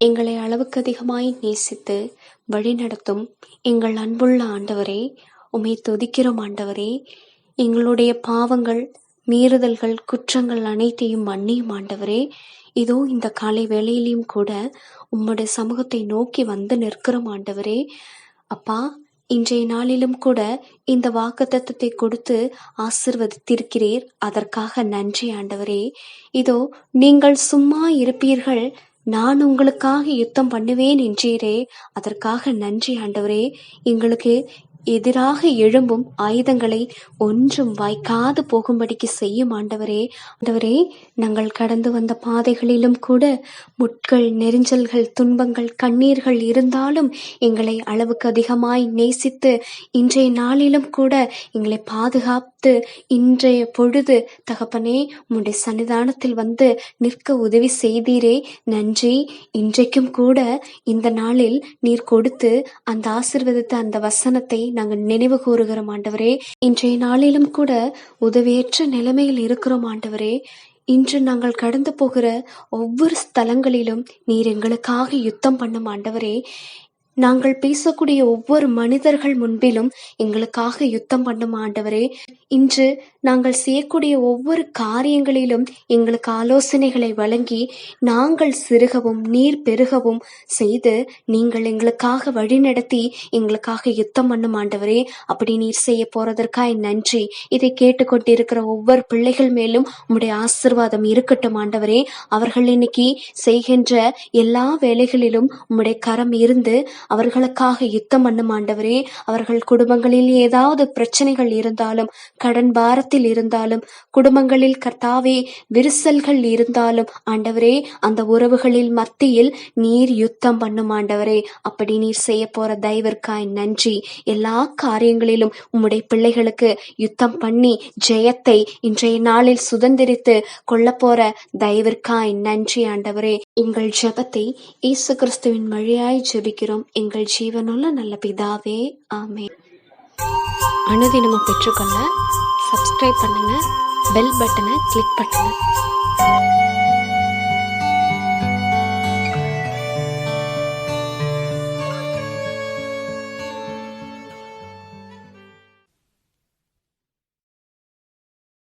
எங்களை அளவுக்கு அதிகமாய் நேசித்து வழிநடத்தும் எங்கள் அன்புள்ள ஆண்டவரே உம்மை துதிக்கிறோம் ஆண்டவரே. எங்களுடைய பாவங்கள் மீறுதல்கள் குற்றங்கள் அனைத்தையும் மன்னியும் ஆண்டவரே. இதோ இந்த காலை வேளையிலையும் கூட உம்முடைய சமூகத்தை நோக்கி வந்து நிற்கிறோம் ஆண்டவரே. அப்பா இன்றைய நாளிலும் கூட இந்த வாக்குத்தத்தத்தை கொடுத்து ஆசிர்வதித்திருக்கிறீர். அதற்காக நன்றி ஆண்டவரே. இதோ நீங்கள் சும்மா இருப்பீர்கள் நான் உங்களுக்காக யுத்தம் பண்ணுவேன் என்றீரே அதற்காக நன்றி ஆண்டவரே. எங்களுக்கு எதிராக எழும்பும் ஆயுதங்களை ஒன்றும் வாய்க்காது போகும்படிக்கு செய்யும் ஆண்டவரே ஆண்டவரே நாங்கள் கடந்து வந்த பாதைகளிலும் கூட முட்கள் நெரிஞ்சல்கள் துன்பங்கள் கண்ணீர்கள் இருந்தாலும் எங்களை அளவுக்கு அதிகமாய் நேசித்து இன்றைய நாளிலும் கூட எங்களை பாதுகாத்து இன்றைய பொழுது தகப்பனே உம்முடைய சன்னிதானத்தில் வந்து நிற்க உதவி செய்தீரே. நன்றி. இன்றைக்கும் கூட இந்த நாளில் நீர் கொடுத்து அந்த ஆசிர்வதித்த அந்த வசனத்தை நாங்கள் நினைவு கூறுகிறோம் ஆண்டவரே. இன்றைய நாளிலும் கூட உதவியற்ற நிலைமையில் இருக்கிறோம் ஆண்டவரே. இன்று நாங்கள் கடந்து போகிற ஒவ்வொரு ஸ்தலங்களிலும் நீர் எங்களுக்காக யுத்தம் பண்ணும் ஆண்டவரே. நாங்கள் பேசக்கூடிய ஒவ்வொரு மனிதர்கள் முன்பிலும் எங்களுக்காக யுத்தம் பண்ணும் ஆண்டவரே. இன்று நாங்கள் செய்யக்கூடிய ஒவ்வொரு காரியங்களிலும் எங்களுக்கு ஆலோசனைகளை வழங்கி நாங்கள் சிறுகவும் நீர் பெருகவும் செய்து நீங்கள் எங்களுக்காக வழிநடத்தி எங்களுக்காக யுத்தம் பண்ணும் ஆண்டவரே. அப்படி நீர் செய்ய போறதற்காய் நன்றி. இதை கேட்டுக்கொண்டிருக்கிற ஒவ்வொரு பிள்ளைகள் மேலும் உங்களுடைய ஆசிர்வாதம் இருக்கட்டும் ஆண்டவரே. அவர்கள் இன்னைக்கு செய்கின்ற எல்லா வேலைகளிலும் உம்முடைய கரம் இருந்து அவர்களுக்காக யுத்தம் பண்ணும் ஆண்டவரே அவர்கள் குடும்பங்களில் ஏதாவது பிரச்சனைகள் இருந்தாலும் கடன் பாரத்தில் இருந்தாலும் குடும்பங்களில் கர்த்தாவே விரிசல்கள் இருந்தாலும் ஆண்டவரே அந்த உறவுகளில் மத்தியில் நீர் யுத்தம் பண்ணும் ஆண்டவரே அப்படி நீர் செய்ய போற தயவிற்காய் நன்றி. எல்லா காரியங்களிலும் உம்முடைய பிள்ளைகளுக்கு யுத்தம் பண்ணி ஜெயத்தை இன்றைய நாளில் சுதந்திரித்து கொள்ள போற தயவிற்காய் நன்றி ஆண்டவரே. எங்கள் ஜெபத்தை இயேசு கிறிஸ்துவின் வழியாய் ஜெபிக்கிறோம். எங்கள் ஜீவனுள்ள நல்ல பிதாவே ஆமே அனுதினமும் பெற்றுக்கொள்ள சப்ஸ்கிரைப் பண்ணுங்க பெல் பட்டனை கிளிக் பண்ணுங்க.